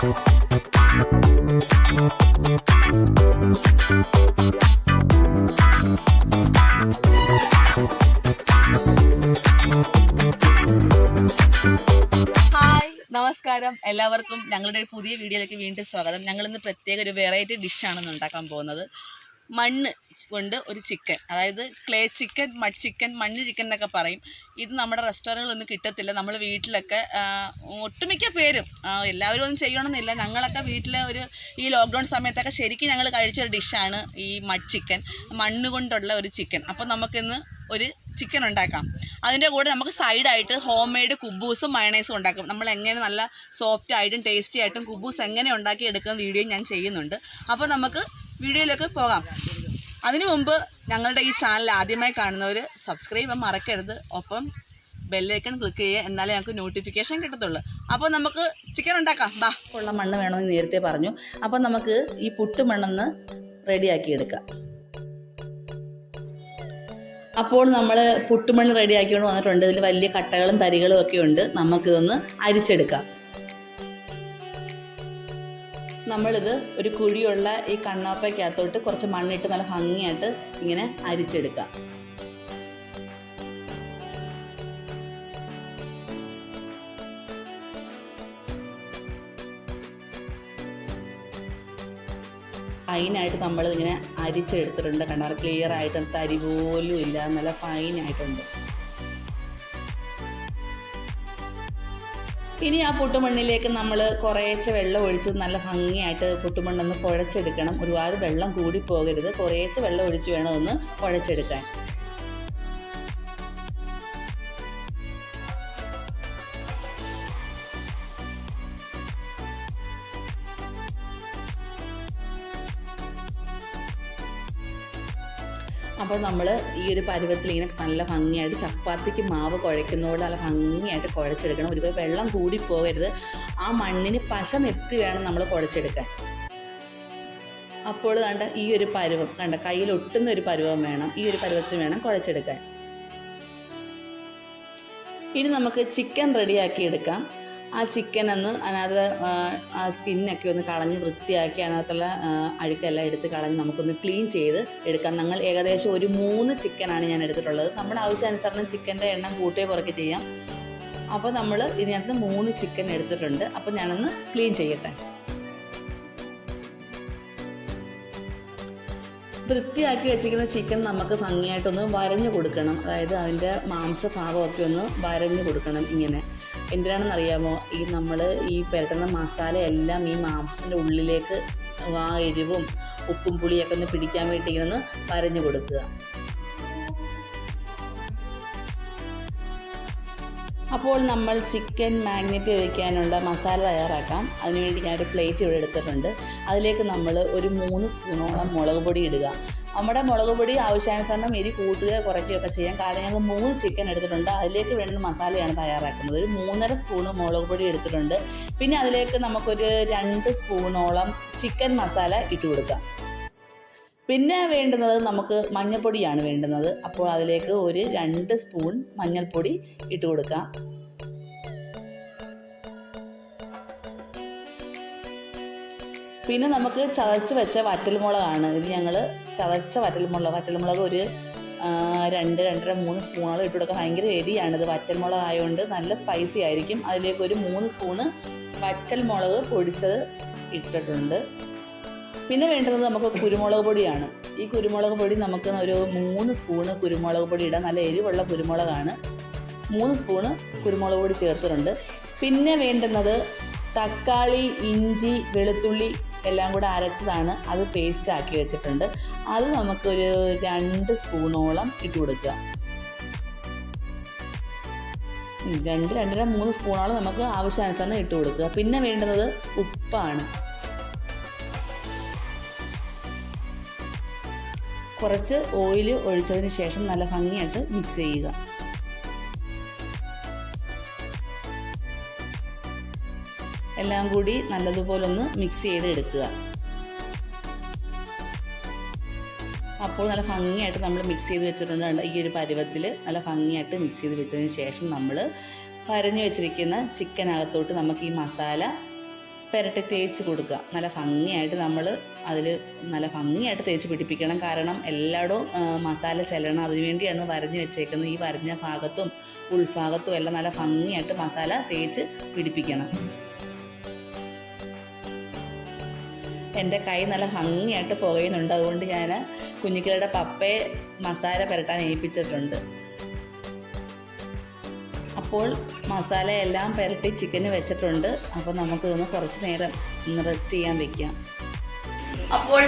നമസ്കാരം. എല്ലാവർക്കും ഞങ്ങളുടെ ഒരു പുതിയ വീഡിയോയിലേക്ക് വീണ്ടും സ്വാഗതം. ഞങ്ങൾ ഇന്ന് പ്രത്യേക ഒരു വെറൈറ്റി ഡിഷാണ് ഉണ്ടാക്കാൻ പോകുന്നത് മണ്ണ്. കൊണ്ട് ഒരു ചിക്കൻ അതായത് ക്ലേ ചിക്കൻ മഡ് ചിക്കൻ മണ്ണ് ചിക്കൻ എന്നൊക്കെ പറയും. ഇത് നമ്മുടെ റെസ്റ്റോറന്റുകളൊന്നും കിട്ടത്തില്ല. നമ്മൾ വീട്ടിലൊക്കെ ഒട്ടുമിക്ക പേരും എല്ലാവരും ഒന്നും ചെയ്യണമെന്നില്ല. ഞങ്ങളൊക്കെ വീട്ടിലെ ഒരു ഈ ലോക്ക്ഡൗൺ സമയത്തൊക്കെ ശരിക്കും ഞങ്ങൾ കഴിച്ചൊരു ഡിഷാണ് ഈ മഡ് ചിക്കൻ മണ്ണ് കൊണ്ടുള്ള ഒരു ചിക്കൻ അപ്പോൾ നമുക്കിന്ന് ഒരു ചിക്കൻ ഉണ്ടാക്കാം. അതിന്റെ കൂടെ നമുക്ക് സൈഡായിട്ട് ഹോം മെയ്ഡ് കുബൂസും മയണൈസും ഉണ്ടാക്കും. നമ്മൾ എങ്ങനെ നല്ല സോഫ്റ്റ് ആയിട്ടും ടേസ്റ്റി ആയിട്ടും കുബൂസ് എങ്ങനെ ഉണ്ടാക്കി എടുക്കുന്ന വീഡിയോ ഞാൻ ചെയ്യുന്നുണ്ട്. അപ്പോൾ നമുക്ക് വീഡിയോയിലേക്ക് പോകാം. അതിനു മുമ്പ് ഞങ്ങളുടെ ഈ ചാനൽ ആദ്യമായി കാണുന്നവർ സബ്സ്ക്രൈബ് മറക്കരുത്. ഒപ്പം ബെല്ലൈക്കൺ ക്ലിക്ക് ചെയ്യുക എന്നാലേ ഞങ്ങൾക്ക് നോട്ടിഫിക്കേഷൻ കിട്ടത്തുള്ളൂ. അപ്പോൾ നമുക്ക് ചിക്കൻ ഉണ്ടാക്കാം. ബാ ഉള്ള മണ്ണ് വേണമെന്ന് നേരത്തെ പറഞ്ഞു. അപ്പോൾ നമുക്ക് ഈ പുട്ട് മണ്ണെന്ന് റെഡിയാക്കി എടുക്കാം അപ്പോൾ നമ്മൾ പുട്ടുമണ്ണ് റെഡിയാക്കിക്കൊണ്ട് വന്നിട്ടുണ്ട്. ഇതിൽ വലിയ കട്ടകളും തരികളും ഒക്കെ ഉണ്ട്. നമുക്കിതൊന്ന് അരിച്ചെടുക്കാം. നമ്മളിത് ഒരു കുഴിയുള്ള ഈ കണ്ണാപ്പയ്ക്കകത്തോട്ട് കുറച്ച് മണ്ണിട്ട് നല്ല ഭംഗിയായിട്ട് ഇങ്ങനെ അരിച്ചെടുക്കാം. ഫൈനായിട്ട് നമ്മളിങ്ങനെ അരിച്ചെടുത്തിട്ടുണ്ട്. കണ്ടാൽ ക്ലിയർ ആയിട്ട് തരി പോലും ഇല്ല. നല്ല ഫൈനായിട്ടുണ്ട് ഇനി ആ പുട്ടുമണ്ണിലേക്ക് നമ്മൾ കുറേശ്ശെ വെള്ളം ഒഴിച്ച് നല്ല ഭംഗിയായിട്ട് പുട്ടുമണ്ണൊന്ന് കുഴച്ചെടുക്കണം. ഒരുപാട് വെള്ളം കൂടി പോകരുത്. കുറേശ്ശെ വെള്ളം ഒഴിച്ച് വേണം ഒന്ന് കുഴച്ചെടുക്കാൻ. അപ്പോൾ നമ്മൾ ഈ ഒരു പരുവത്തിൽ ഇങ്ങനെ നല്ല ഭംഗിയായിട്ട് ചപ്പാത്തിക്ക് മാവ് കുഴയ്ക്കുന്നതോടെ നല്ല ഭംഗിയായിട്ട് കുഴച്ചെടുക്കണം. ഒരുപാട് വെള്ളം കൂടി പോകരുത്. ആ മണ്ണിന് പശ നിർത്തി വേണം നമ്മൾ കുഴച്ചെടുക്കാൻ. അപ്പോൾ കണ്ട ഈ ഒരു പരുവം കണ്ട കയ്യിൽ ഒട്ടുന്ന ഒരു പരുവം വേണം. ഈ ഒരു പരുവത്തിൽ വേണം കുഴച്ചെടുക്കാൻ. ഇനി നമുക്ക് ചിക്കൻ റെഡിയാക്കി എടുക്കാം. ആ ചിക്കൻ ഒന്ന് അതിനകത്ത് ആ, സ്കിന്നൊക്കെ ഒന്ന് കളഞ്ഞ് വൃത്തിയാക്കി അതിനകത്തുള്ള അഴുക്കെല്ലാം എടുത്ത് കളഞ്ഞ് നമുക്കൊന്ന് ക്ലീൻ ചെയ്ത് എടുക്കാം. ഞങ്ങൾ ഏകദേശം ഒരു മൂന്ന് ചിക്കനാണ് ഞാൻ എടുത്തിട്ടുള്ളത്. നമ്മുടെ ആവശ്യാനുസരണം ചിക്കന്റെ എണ്ണം കൂട്ടുകയോ കുറയ്ക്ക് ചെയ്യാം. അപ്പോൾ നമ്മൾ ഇതിനകത്ത് മൂന്ന് ചിക്കൻ എടുത്തിട്ടുണ്ട്. അപ്പോൾ ഞാനൊന്ന് ക്ലീൻ ചെയ്യട്ടെ. വൃത്തിയാക്കി വെച്ചിരിക്കുന്ന ചിക്കൻ നമുക്ക് ഭംഗിയായിട്ടൊന്ന് വരഞ്ഞു കൊടുക്കണം. അതായത് അതിന്റെ മാംസഭാഗമൊക്കെ ഒന്ന് വരഞ്ഞു കൊടുക്കണം ഇങ്ങനെ. എന്തിനാണെന്ന് അറിയാമോ ഈ നമ്മൾ ഈ പുരട്ടുന്ന മസാല എല്ലാം ഈ മാംസത്തിന്റെ ഉള്ളിലേക്ക് ആ എരിവും ഉപ്പും പുളിയൊക്കെ ഒന്ന് പിടിക്കാൻ വേണ്ടി ഇങ്ങനെ പരഞ്ഞു കൊടുക്കുക. അപ്പോൾ നമ്മൾ ചിക്കൻ മാഗ്നറ്റ് വയ്ക്കാനുള്ള മസാല തയ്യാറാക്കാം. അതിനുവേണ്ടി ഞാനൊരു പ്ലേറ്റ് ഇവിടെ എടുത്തിട്ടുണ്ട്. അതിലേക്ക് നമ്മൾ ഒരു മൂന്ന് സ്പൂണോളം മുളക് പൊടി ഇടുക. നമ്മുടെ മുളക് പൊടി ആവശ്യാനുസരണം എരി കൂട്ടുക കുറയ്ക്കുകയൊക്കെ ചെയ്യാം. കാരണം ഞങ്ങൾ മൂന്ന് ചിക്കൻ എടുത്തിട്ടുണ്ട്. അതിലേക്ക് വേണ്ടുന്ന മസാലയാണ് തയ്യാറാക്കുന്നത്. ഒരു മൂന്നര സ്പൂണ് മുളക് പൊടി എടുത്തിട്ടുണ്ട്. പിന്നെ അതിലേക്ക് നമുക്കൊരു രണ്ട് സ്പൂണോളം ചിക്കൻ മസാല ഇട്ട് കൊടുക്കാം. പിന്നെ വേണ്ടുന്നത് നമുക്ക് മഞ്ഞൾപ്പൊടിയാണ് വേണ്ടുന്നത്. അപ്പോൾ അതിലേക്ക് ഒരു രണ്ട് സ്പൂൺ മഞ്ഞൾപ്പൊടി ഇട്ട് കൊടുക്കാം. പിന്നെ നമുക്ക് ചതച്ച് വെച്ച വറ്റൽമുളകാണ്. ഇത് ഞങ്ങൾ ചതച്ച വറ്റൽമുളക് വറ്റൽമുളക് ഒരു രണ്ട് രണ്ടര മൂന്ന് സ്പൂണോളം ഇട്ട് കൊടുക്കാൻ ഭയങ്കര ഇത്. വറ്റൽമുളക് ആയതുകൊണ്ട് നല്ല സ്പൈസി ആയിരിക്കും. അതിലേക്ക് ഒരു മൂന്ന് സ്പൂണ് വറ്റൽമുളക് പൊടിച്ചത് ഇട്ടിട്ടുണ്ട്. പിന്നെ വേണ്ടുന്നത് നമുക്ക് കുരുമുളക് പൊടിയാണ്. ഈ കുരുമുളക് പൊടി നമുക്ക് ഒരു മൂന്ന് സ്പൂണ് കുരുമുളക് പൊടി ഇടാം. നല്ല എരിവുള്ള കുരുമുളകാണ്. മൂന്ന് സ്പൂണ് കുരുമുളക് പൊടി ചേർത്തിട്ടുണ്ട്. പിന്നെ വേണ്ടുന്നത് തക്കാളി ഇഞ്ചി വെളുത്തുള്ളി എല്ലാം കൂടെ അരച്ചതാണ്. അത് പേസ്റ്റ് ആക്കി വെച്ചിട്ടുണ്ട്. അത് നമുക്കൊരു രണ്ട് സ്പൂണോളം ഇട്ട് കൊടുക്കുക. രണ്ട് രണ്ടര മൂന്ന് സ്പൂണോളം നമുക്ക് ആവശ്യാനുസരണം ഇട്ട് കൊടുക്കുക. പിന്നെ വേണ്ടുന്നത് ഉപ്പാണ്. കുറച്ച് ഓയിൽ ഒഴിച്ചതിന് ശേഷം നല്ല ഭംഗിയായിട്ട് മിക്സ് ചെയ്യുക. എല്ലാം കൂടി നല്ലതുപോലെ ഒന്ന് മിക്സ് ചെയ്ത് എടുക്കുക അപ്പോൾ നല്ല ഭംഗിയായിട്ട് നമ്മൾ മിക്സ് ചെയ്ത് വെച്ചിട്ടുണ്ട്? ഈ ഒരു പരുവത്തിൽ നല്ല ഭംഗിയായിട്ട് മിക്സ് ചെയ്ത് വെച്ചതിന് ശേഷം നമ്മൾ വരഞ്ഞു വെച്ചിരിക്കുന്ന ചിക്കനകത്തോട്ട് നമുക്ക് ഈ മസാല പുരട്ടി തേച്ച് കൊടുക്കുക. നല്ല ഭംഗിയായിട്ട് നമ്മൾ അതിൽ നല്ല ഭംഗിയായിട്ട് തേച്ച് പിടിപ്പിക്കണം. കാരണം എല്ലായിടവും മസാല ചെല്ലണം. അതിനുവേണ്ടിയാണ് വരഞ്ഞ് വെച്ചേക്കുന്നത്. ഈ വരഞ്ഞ ഭാഗത്തും ഉൾഭാഗത്തും എല്ലാം നല്ല ഭംഗിയായിട്ട് മസാല തേച്ച് പിടിപ്പിക്കണം. എന്റെ കൈ നല്ല ഭംഗിയായിട്ട് പുകയുന്നുണ്ട്. അതുകൊണ്ട് ഞാൻ കുഞ്ഞിക്കളുടെ പപ്പയെ മസാല പുരട്ടാൻ ഏൽപ്പിച്ചിട്ടുണ്ട്. അപ്പോൾ മസാലയെല്ലാം പുരട്ടി ചിക്കന് വെച്ചിട്ടുണ്ട്. അപ്പോൾ നമുക്കിതൊന്ന് കുറച്ച് നേരം റെസ്റ്റ് ചെയ്യാൻ വെക്കാം. അപ്പോൾ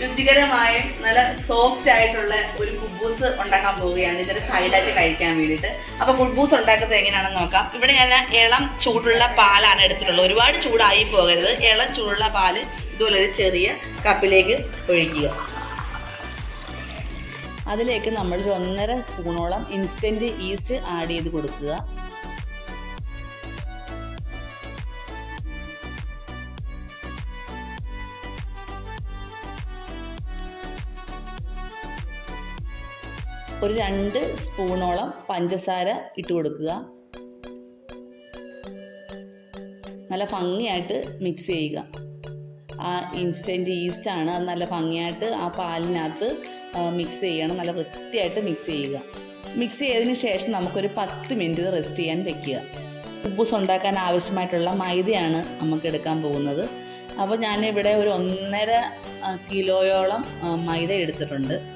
രുചികരമായ നല്ല സോഫ്റ്റ് ആയിട്ടുള്ള ഒരു കുബൂസ് ഉണ്ടാക്കാൻ പോവുകയാണ്. ഇതൊരു സൈഡായിട്ട് കഴിക്കാൻ വേണ്ടിയിട്ട്. അപ്പൊ കുബൂസ് ഉണ്ടാക്കുന്നത് എങ്ങനെയാണെന്ന് നോക്കാം. ഇവിടെ ഞാൻ ഇളം ചൂടുള്ള പാലാണ് എടുത്തിട്ടുള്ളത്. ഒരുപാട് ചൂടായി പോകരുത്. ഇളം ചൂടുള്ള പാൽ ഇതുപോലെ ഒരു ചെറിയ കപ്പിലേക്ക് ഒഴിക്കുക. അതിലേക്ക് നമ്മൾ ഒരു ഒന്നര സ്പൂണോളം ഇൻസ്റ്റന്റ് ഈസ്റ്റ് ആഡ് ചെയ്ത് കൊടുക്കുക. ഒരു രണ്ട് സ്പൂണോളം പഞ്ചസാര ഇട്ട് കൊടുക്കുക. നല്ല ഭംഗിയായിട്ട് മിക്സ് ചെയ്യുക. ആ ഇൻസ്റ്റന്റ് ഈസ്റ്റാണ് അത് നല്ല ഭംഗിയായിട്ട് ആ പാലിനകത്ത് മിക്സ് ചെയ്യണം. നല്ല വൃത്തിയായിട്ട് മിക്സ് ചെയ്യുക. മിക്സ് ചെയ്തതിന് ശേഷം നമുക്കൊരു പത്ത് മിനിറ്റ് റെസ്റ്റ് ചെയ്യാൻ വെക്കുക. ഉപ്പൂസ് ഉണ്ടാക്കാൻ ആവശ്യമായിട്ടുള്ള മൈദയാണ് നമുക്ക് എടുക്കാൻ പോകുന്നത്. അപ്പോൾ ഞാനിവിടെ ഒരു ഒന്നര കിലോയോളം മൈദ എടുത്തിട്ടുണ്ട്.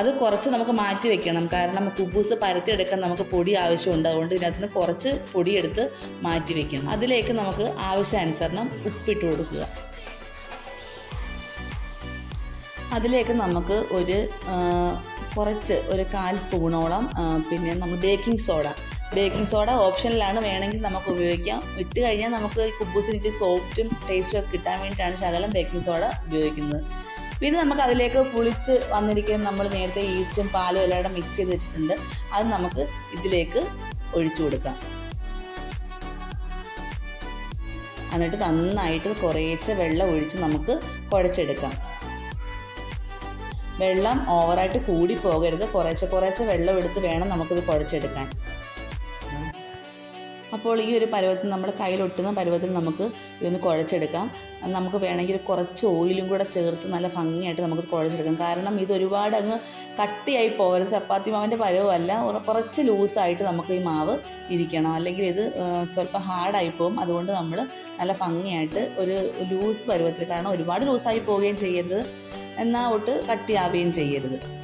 അത് കുറച്ച് നമുക്ക് മാറ്റി വെക്കണം. കാരണം കുബൂസ് പരത്തിയെടുക്കാൻ നമുക്ക് പൊടി ആവശ്യമുണ്ട്. അതുകൊണ്ട് ഇതിനകത്ത് നിന്ന് കുറച്ച് പൊടിയെടുത്ത് മാറ്റി വെക്കണം. അതിലേക്ക് നമുക്ക് ആവശ്യാനുസരണം ഉപ്പിട്ട് കൊടുക്കുക. അതിലേക്ക് നമുക്ക് ഒരു കുറച്ച് ഒരു കാൽ സ്പൂണോളം പിന്നെ നമ്മൾ ബേക്കിംഗ് സോഡ. ബേക്കിംഗ് സോഡ ഓപ്ഷനിലാണ് വേണമെങ്കിൽ നമുക്ക് ഉപയോഗിക്കാം. ഇട്ട് കഴിഞ്ഞാൽ നമുക്ക് ഈ കുബൂസിന് സോഫ്റ്റും ടേസ്റ്റും ഒക്കെ കിട്ടാൻ വേണ്ടിയിട്ടാണ് ശകലം ബേക്കിംഗ് സോഡ ഉപയോഗിക്കുന്നത്. പിന്നെ നമുക്ക് അതിലേക്ക് പുളിച്ച് വന്നിരിക്കുന്ന നമ്മൾ നേരത്തെ ഈസ്റ്റും പാലും എല്ലാം കൂടെ മിക്സ് ചെയ്ത് വെച്ചിട്ടുണ്ട്. അത് നമുക്ക് ഇതിലേക്ക് ഒഴിച്ചു കൊടുക്കാം. എന്നിട്ട് നന്നായിട്ട് കുറേശ്ശെ വെള്ളം ഒഴിച്ച് നമുക്ക് കുഴച്ചെടുക്കാം. വെള്ളം ഓവറായിട്ട് കൂടി പോകരുത്. കുറേശ്ശെ കുറേശ്ശെ വെള്ളം എടുത്ത് വേണം നമുക്കിത് കുഴച്ചെടുക്കാൻ. അപ്പോൾ ഈ ഒരു പരുവത്തിൽ നമ്മൾ കയ്യിലൊട്ടുന്ന പരുവത്തിൽ നമുക്ക് ഇതൊന്ന് കുഴച്ചെടുക്കാം. നമുക്ക് വേണമെങ്കിൽ കുറച്ച് ഓയിലും കൂടെ ചേർത്ത് നല്ല ഭംഗിയായിട്ട് നമുക്ക് കുഴച്ചെടുക്കാം. കാരണം ഇത് ഒരുപാട് അങ്ങ് കട്ടിയായി പോകരുത്. ചപ്പാത്തി മാവിന്റെ പരുവമല്ല കുറച്ച് ലൂസായിട്ട് നമുക്ക് ഈ മാവ് ഇരിക്കണം. അല്ലെങ്കിൽ ഇത് സ്വല്പം ഹാർഡായി പോകും. അതുകൊണ്ട് നമ്മൾ നല്ല ഭംഗിയായിട്ട് ഒരു ലൂസ് പരുവത്തിൽ കാരണം ഒരുപാട് ലൂസായി പോവുകയും ചെയ്യരുത്. എന്നാൽ ഒട്ട് കട്ടിയാവുകയും ചെയ്യരുത്.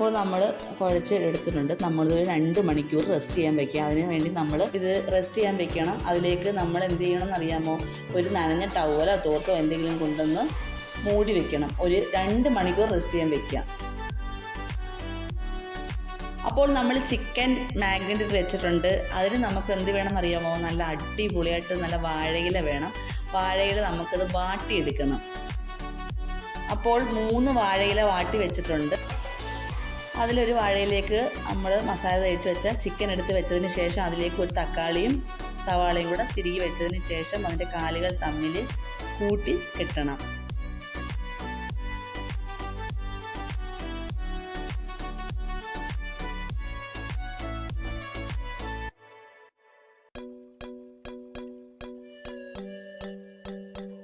അപ്പോൾ നമ്മൾ കുഴച്ച് എടുത്തിട്ടുണ്ട്. നമ്മൾ രണ്ട് മണിക്കൂർ റെസ്റ്റ് ചെയ്യാൻ വെക്കുക. അതിന് വേണ്ടി നമ്മൾ ഇത് റെസ്റ്റ് ചെയ്യാൻ വെക്കണം. അതിലേക്ക് നമ്മൾ എന്ത് ചെയ്യണം എന്നറിയാമോ ഒരു നനഞ്ഞ ടവലോ തോർത്തോ എന്തെങ്കിലും കൊണ്ടുവന്ന് മൂടി വെക്കണം. ഒരു രണ്ട് മണിക്കൂർ റെസ്റ്റ് ചെയ്യാൻ വെക്കുക. അപ്പോൾ നമ്മൾ ചിക്കൻ മാഗ്നറ്റിൽ വെച്ചിട്ടുണ്ട്. അതിന് നമുക്ക് എന്ത് വേണം അറിയാമോ? നല്ല അടിപൊളിയായിട്ട് നല്ല വാഴയില വേണം. വാഴയില നമുക്കത് വാട്ടിയെടുക്കണം. അപ്പോൾ മൂന്ന് വാഴയില വാട്ടി വെച്ചിട്ടുണ്ട്. അതിലൊരു വാഴയിലേക്ക് നമ്മൾ മസാല തേച്ച് വെച്ച ചിക്കൻ എടുത്ത് വെച്ചതിന് ശേഷം അതിലേക്ക് ഒരു തക്കാളിയും സവാളയും കൂടെ തിരികെ വെച്ചതിന് ശേഷം അതിന്റെ കാലുകൾ തമ്മിൽ കൂട്ടി കെട്ടണം.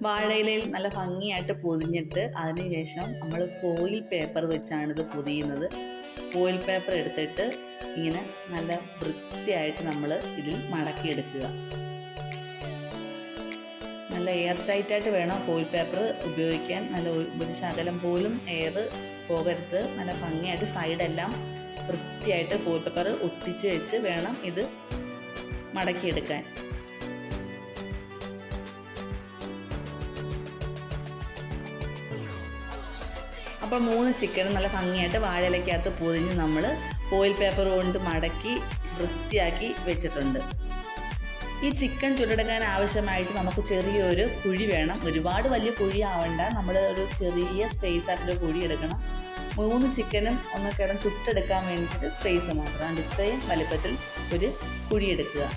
വാഴയിലയിൽ നല്ല ഭംഗിയായിട്ട് പൊതിഞ്ഞിട്ട് അതിനുശേഷം നമ്മൾ ഫോയിൽ പേപ്പർ വെച്ചാണ് ഇത് പൊതിയുന്നത്. ഫോയിൽ പേപ്പർ എടുത്തിട്ട് ഇങ്ങനെ നല്ല വൃത്തിയായിട്ട് നമ്മൾ ഇതിൽ മടക്കിയെടുക്കുക. നല്ല എയർ ടൈറ്റായിട്ട് വേണം ഫോയിൽ പേപ്പർ ഉപയോഗിക്കാൻ. നല്ല ഒരു ശകലം പോലും എയർ പോകരുത്. നല്ല ഭംഗിയായിട്ട് സൈഡെല്ലാം വൃത്തിയായിട്ട് ഫോയിൽ പേപ്പർ ഒട്ടിച്ച് വെച്ച് വേണം ഇത് മടക്കിയെടുക്കാൻ. അപ്പോൾ മൂന്ന് ചിക്കൻ നല്ല ഭംഗിയായിട്ട് വാഴയിലക്കകത്ത് പൊതിഞ്ഞ് നമ്മൾ ഓയിൽ പേപ്പർ കൊണ്ട് മടക്കി വൃത്തിയാക്കി വെച്ചിട്ടുണ്ട്. ഈ ചിക്കൻ ചുട്ടെടുക്കാൻ ആവശ്യമായിട്ട് നമുക്ക് ചെറിയൊരു കുഴി വേണം. ഒരുപാട് വലിയ കുഴി ആവണ്ട. നമ്മൾ ഒരു ചെറിയ സ്പേസ് ആയിട്ടൊരു കുഴി എടുക്കണം. മൂന്ന് ചിക്കനും ഒന്ന് കിടന്ന് ചുട്ടെടുക്കാൻ വേണ്ടിയിട്ട് സ്പേസ് മാത്രം. ഇത്രയും വലിപ്പത്തിൽ ഒരു കുഴി എടുക്കുക.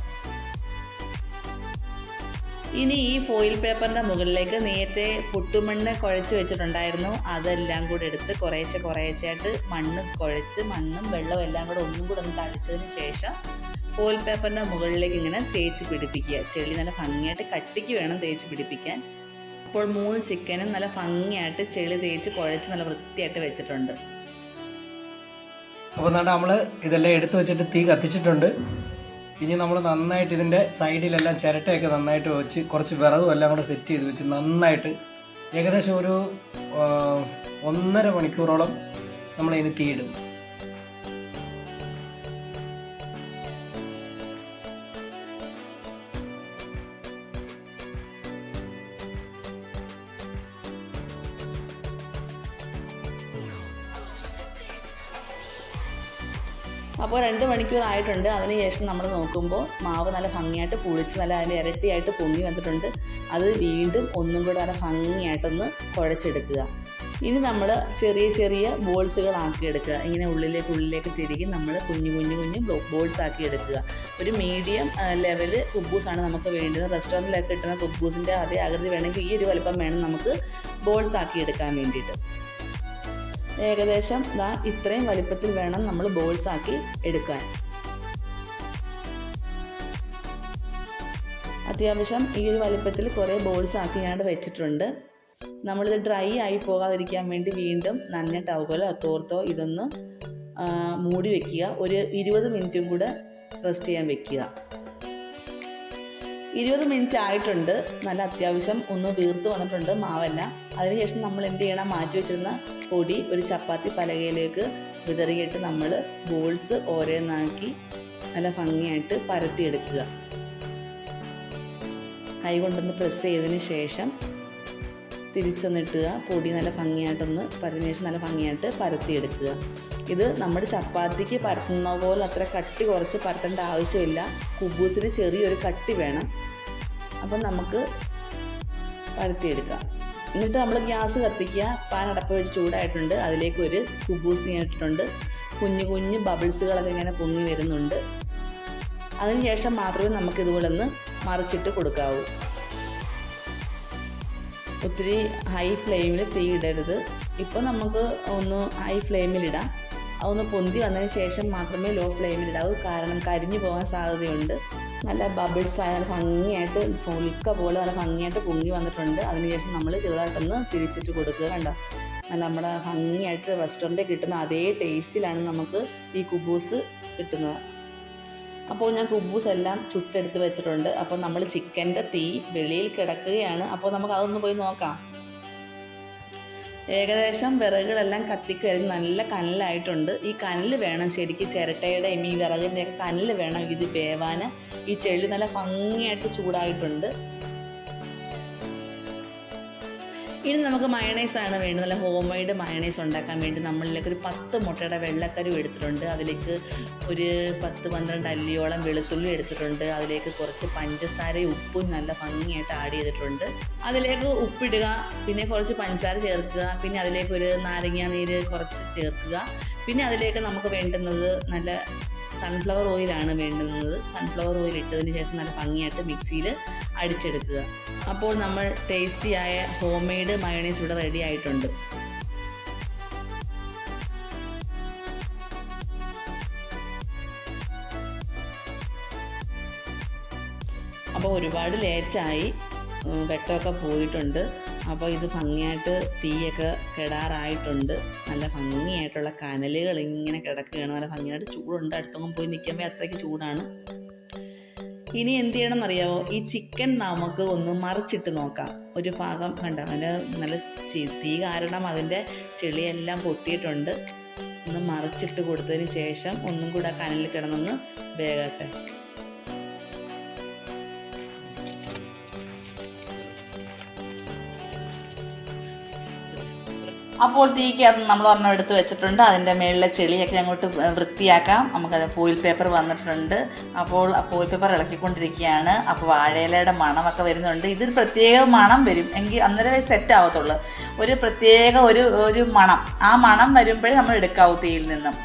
ഇനി ഈ ഫോയിൽ പേപ്പറിന്റെ മുകളിലേക്ക് നേരത്തെ പുട്ടുമണ്ണ് കുഴച്ച് വെച്ചിട്ടുണ്ടായിരുന്നു. അതെല്ലാം കൂടെ എടുത്ത് കുറേശ്ശെ കുറേശ്ശായിട്ട് മണ്ണ് കുഴച്ച് മണ്ണും വെള്ളവും എല്ലാം കൂടെ ഒന്നും കൂടെ ഒന്ന് തളിച്ചതിന് ശേഷം ഫോയിൽ പേപ്പറിന്റെ മുകളിലേക്ക് ഇങ്ങനെ തേച്ച് പിടിപ്പിക്കുക. ചെളി നല്ല ഭംഗിയായിട്ട് കട്ടിക്ക് വേണം തേച്ച് പിടിപ്പിക്കാൻ. അപ്പോൾ മൂന്ന് ചിക്കനും നല്ല ഭംഗിയായിട്ട് ചെളി തേച്ച് കുഴച്ച് നല്ല വൃത്തിയായിട്ട് വെച്ചിട്ടുണ്ട്. അപ്പോൾ നമ്മൾ ഇതെല്ലാം എടുത്തു വെച്ചിട്ട് തീ കത്തിച്ചിട്ടുണ്ട്. ഇനി നമ്മൾ നന്നായിട്ട് ഇതിന്റെ സൈഡിലെല്ലാം ചിരട്ടയൊക്കെ നന്നായിട്ട് വെച്ച് കുറച്ച് വിറകും എല്ലാം കൂടെ സെറ്റ് ചെയ്ത് വെച്ച് നന്നായിട്ട് ഏകദേശം ഒരു ഒന്നര മണിക്കൂറോളം നമ്മൾ ഇതിന് തീയിടും. അപ്പോൾ രണ്ട് മണിക്കൂർ ആയിട്ടുണ്ട്. അതിന് ശേഷം നമ്മൾ നോക്കുമ്പോൾ മാവ് നല്ല ഭംഗിയായിട്ട് പുളിച്ച് നല്ല അതിന്റെ ഇരട്ടിയായിട്ട് പൊങ്ങി വന്നിട്ടുണ്ട്. അത് വീണ്ടും ഒന്നും കൂടെ നല്ല ഭംഗിയായിട്ടൊന്ന് കുഴച്ചെടുക്കുക. ഇനി നമ്മൾ ചെറിയ ചെറിയ ബോൾസുകളാക്കി എടുക്കുക ഇങ്ങനെ ഉള്ളിലേക്ക് ഉള്ളിലേക്ക് തിരികെ നമ്മൾ കുഞ്ഞു കുഞ്ഞു കുഞ്ഞു ബോൾസ് ആക്കി എടുക്കുക ഒരു മീഡിയം ലെവൽ കുബൂസാണ് നമുക്ക് വേണ്ടത്. റെസ്റ്റോറന്റിലൊക്കെ കിട്ടുന്ന കുബൂസിന്റെ അതേ ആകൃതി വേണമെങ്കിൽ ഈ ഒരു വലുപ്പം വേണം നമുക്ക് ബോൾസ് ആക്കി എടുക്കാൻ വേണ്ടിയിട്ട്. ഏകദേശം ദാ ഇത്രയും വലിപ്പത്തിൽ വേണം നമ്മൾ ബോൾസ് ആക്കി എടുക്കാൻ. അത്യാവശ്യം ഈ ഒരു വലിപ്പത്തിൽ കുറേ ബോൾസ് ആക്കി ഞാൻ വെച്ചിട്ടുണ്ട്. നമ്മളിത് ഡ്രൈ ആയി പോകാതിരിക്കാൻ വേണ്ടി വീണ്ടും നനഞ്ഞ ടവലോ തോർത്തോ ഇതൊന്ന് മൂടി വെക്കുക. ഒരു ഇരുപത് മിനിറ്റും കൂടെ റെസ്റ്റ് ചെയ്യാൻ വെക്കുക. ഇരുപത് മിനിറ്റ് ആയിട്ടുണ്ട്. നല്ല അത്യാവശ്യം ഒന്ന് വീർത്ത് വന്നിട്ടുണ്ട് മാവെല്ലാം. അതിനുശേഷം നമ്മൾ എന്ത് ചെയ്യണം? മാറ്റി വെച്ചിരുന്ന പൊടി ഒരു ചപ്പാത്തി പലകയിലേക്ക് വിതറിയിട്ട് നമ്മൾ ബോൾസ് ഓരോന്നാക്കി നല്ല ഭംഗിയായിട്ട് പരത്തിയെടുക്കുക. കൈ കൊണ്ടൊന്ന് പ്രസ് ചെയ്തതിന് ശേഷം തിരിച്ചൊന്നിട്ടുക പൊടി നല്ല ഭംഗിയായിട്ടൊന്ന് പരതിന് ശേഷം നല്ല ഭംഗിയായിട്ട് പരത്തിയെടുക്കുക. ഇത് നമ്മുടെ ചപ്പാത്തിക്ക് പരത്തുന്ന പോലെ അത്ര കട്ടി കുറച്ച് പരത്തേണ്ട ആവശ്യമില്ല. കുബൂസിന് ചെറിയൊരു കട്ടി വേണം. അപ്പം നമുക്ക് പരത്തിയെടുക്കാം. എന്നിട്ട് നമ്മൾ ഗ്യാസ് കത്തിക്കുക. പാൻ അടപ്പ് വെച്ച് ചൂടായിട്ടുണ്ട്. അതിലേക്ക് ഒരു കുബൂസ് ഇട്ടിട്ടുണ്ട്. കുഞ്ഞു കുഞ്ഞു ബബിൾസുകളൊക്കെ ഇങ്ങനെ പൊങ്ങി വരുന്നുണ്ട്. അതിനുശേഷം മാത്രമേ നമുക്ക് ഇതുപോലെ ഒന്ന് മറിച്ചിട്ട് കൊടുക്കാവൂ. ഒത്തിരി ഹൈ ഫ്ലെയിമിൽ തീ ഇടരുത്. ഇപ്പോൾ നമുക്ക് ഒന്ന് ഹൈ ഫ്ലെയിമിലിടാം അതൊന്ന് പൊന്തി വന്നതിന് ശേഷം മാത്രമേ ലോ ഫ്ലെയിമിൽ ഇടാവൂ കാരണം കരിഞ്ഞു പോകാൻ സാധ്യതയുണ്ട്. നല്ല ബബിൾസ് ആയ നല്ല ഭംഗിയായിട്ട് പൊലിക്ക പോലെ നല്ല ഭംഗിയായിട്ട് പൊങ്ങി വന്നിട്ടുണ്ട്. അതിനുശേഷം നമ്മൾ ചെറുതായിട്ടൊന്ന് തിരിച്ചിട്ട് കൊടുക്കുക കണ്ടോ? നല്ല നമ്മുടെ ഭംഗിയായിട്ട് റെസ്റ്റോറന്റിൽ കിട്ടുന്ന അതേ ടേസ്റ്റിലാണ് നമുക്ക് ഈ കുബൂസ് കിട്ടുന്നത്. അപ്പോൾ ഞാൻ കുബൂസ് എല്ലാം ചുട്ടെടുത്ത് വെച്ചിട്ടുണ്ട്. അപ്പോൾ നമ്മൾ ചിക്കന്റെ തീ വെളിയിൽ കിടക്കുകയാണ്. അപ്പോൾ നമുക്ക് അതൊന്ന് പോയി നോക്കാം. ഏകദേശം വിറകുകളെല്ലാം കത്തിക്കഴിഞ്ഞ് നല്ല കനലായിട്ടുണ്ട് ഈ കനൽ വേണം ശരിക്കും ചിരട്ടയുടെയും ഈ വിറകിന്റെയൊക്കെ കനൽ വേണം ഇത് വേവാൻ ഈ ചെളി നല്ല ഭംഗിയായിട്ട് ചൂടായിട്ടുണ്ട്. ഇനി നമുക്ക് മയണൈസ് ആണ് വേണ്ടത്. നല്ല ഹോം മെയ്ഡ് മയണൈസ് ഉണ്ടാക്കാൻ വേണ്ടി നമ്മളിലേക്ക് ഒരു പത്ത് മുട്ടയുടെ വെള്ളക്കരു എടുത്തിട്ടുണ്ട്. അതിലേക്ക് ഒരു പത്ത് പന്ത്രണ്ട് അല്ലിയോളം വെളുത്തുള്ളി എടുത്തിട്ടുണ്ട്. അതിലേക്ക് കുറച്ച് പഞ്ചസാരയും ഉപ്പും നല്ല ഭംഗിയായിട്ട് ആഡ് ചെയ്തിട്ടുണ്ട്. അതിലേക്ക് ഉപ്പിടുക പിന്നെ കുറച്ച് പഞ്ചസാര ചേർക്കുക പിന്നെ അതിലേക്ക് ഒരു നാരങ്ങ നീര് കുറച്ച് ചേർക്കുക. പിന്നെ അതിലേക്ക് നമുക്ക് വേണ്ടുന്നത് നല്ല സൺഫ്ലവർ ഓയിലാണ് വേണ്ടുന്നത്. സൺഫ്ലവർ ഓയിൽ ഇട്ടതിന് ശേഷം നല്ല ഭംഗിയായിട്ട് മിക്സിയിൽ അടിച്ചെടുക്കുക. അപ്പോൾ നമ്മൾ ടേസ്റ്റിയായ ഹോം മെയ്ഡ് മയോണൈസ് ഇവിടെ റെഡി ആയിട്ടുണ്ട്. അപ്പോൾ ഒരുപാട് ലേറ്റായി വെട്ടമൊക്കെ പോയിട്ടുണ്ട്. അപ്പോൾ ഇത് ഭംഗിയായിട്ട് തീയൊക്കെ കെടാറായിട്ടുണ്ട്. നല്ല ഭംഗിയായിട്ടുള്ള കനലുകൾ ഇങ്ങനെ കിടക്കുകയാണ്. നല്ല ഭംഗിയായിട്ട് ചൂടുണ്ട്. അടുത്തൊന്നും പോയി നിൽക്കുമ്പോൾ അത്രയ്ക്ക് ചൂടാണ്. ഇനി എന്ത് ചെയ്യണം എന്നറിയാമോ ഈ ചിക്കൻ നമുക്ക് ഒന്ന് മറിച്ചിട്ട് നോക്കാം. ഒരു ഭാഗം കണ്ട? അതിന്റെ നല്ല തീ കാരണം അതിന്റെ ചെളിയെല്ലാം പൊട്ടിയിട്ടുണ്ട്. ഒന്ന് മറിച്ചിട്ട് കൊടുത്തതിന് ശേഷം ഒന്നും കൂടെ കനലിൽ കിടന്നൊന്ന് വേകട്ടെ. അപ്പോൾ തീക്ക് അത് നമ്മൾ ഒരെണ്ണം എടുത്ത് വെച്ചിട്ടുണ്ട്. അതിന്റെ മേളിലെ ചെളിയൊക്കെ അങ്ങോട്ട് വൃത്തിയാക്കാം. നമുക്കത് ഫോയിൽ പേപ്പർ വന്നിട്ടുണ്ട്. അപ്പോൾ ഫോയിൽ പേപ്പർ ഇളക്കിക്കൊണ്ടിരിക്കുകയാണ്. അപ്പോൾ വാഴയിലയുടെ മണമൊക്കെ വരുന്നുണ്ട്. ഇതൊരു പ്രത്യേക മണം വരും. എങ്കിൽ അന്നേരമേ സെറ്റ് ആവത്തുള്ളൂ. ഒരു പ്രത്യേക ഒരു ഒരു മണം. ആ മണം വരുമ്പോഴേ നമ്മൾ എടുക്കാവൂ തീയിൽ നിന്നും.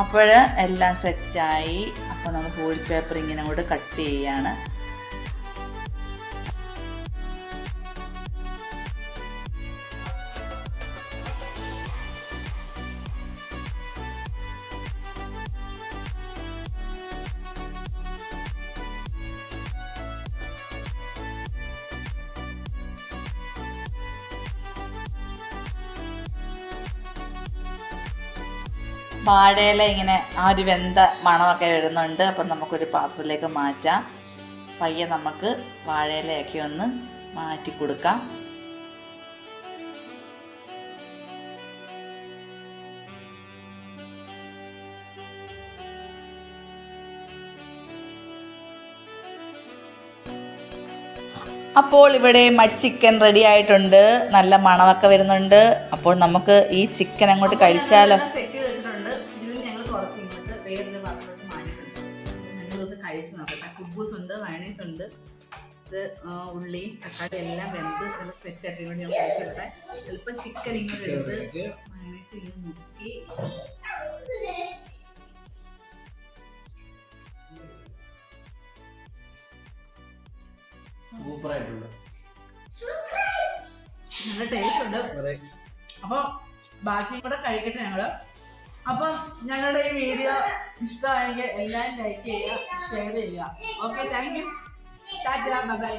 അപ്പോൾ എല്ലാം സെറ്റായി അപ്പോൾ നമ്മൾ ഫോയിൽ പേപ്പർ ഇങ്ങനെ അങ്ങോട്ട് കട്ട് ചെയ്യാണ് വാഴയില ഇങ്ങനെ ആ ഒരു വെന്ത മണമൊക്കെ വരുന്നുണ്ട്. അപ്പം നമുക്കൊരു പാത്രത്തിലേക്ക് മാറ്റാം. പയ്യെ നമുക്ക് വാഴയിലയൊക്കെ ഒന്ന് മാറ്റി കൊടുക്കാം. അപ്പോൾ ഇവിടെ മഡ് ചിക്കൻ റെഡി ആയിട്ടുണ്ട്. നല്ല മണമൊക്കെ വരുന്നുണ്ട്. അപ്പോൾ നമുക്ക് ഈ ചിക്കൻ അങ്ങോട്ട് കഴിച്ചാലോ? കുബൂസ് ഉണ്ട് മയണീസ് ഉണ്ട്. ഇത് ഉള്ളി തക്കാളി എല്ലാം വെന്ത് നല്ല സെറ്റ് ആയിട്ട് വേണ്ടി ഞാൻ കഴിച്ചിട്ട് ചിലപ്പോൾ ചിക്കൻ ഇങ്ങനെ എടുത്ത് മയണീസ് ഇങ്ങനെ മുക്കി സൂപ്പറായിട്ടുണ്ട്. നല്ല ടേസ്റ്റ് ഉണ്ട്. അപ്പോൾ ബാക്കിയും കൂടെ കഴിക്കട്ടെ ഞങ്ങൾ അപ്പം ഞങ്ങളുടെ ഈ വീഡിയോ ഇഷ്ടമായെങ്കിൽ എല്ലാം ലൈക്ക് ചെയ്യുക ഷെയർ ചെയ്യുക. Okay thank you by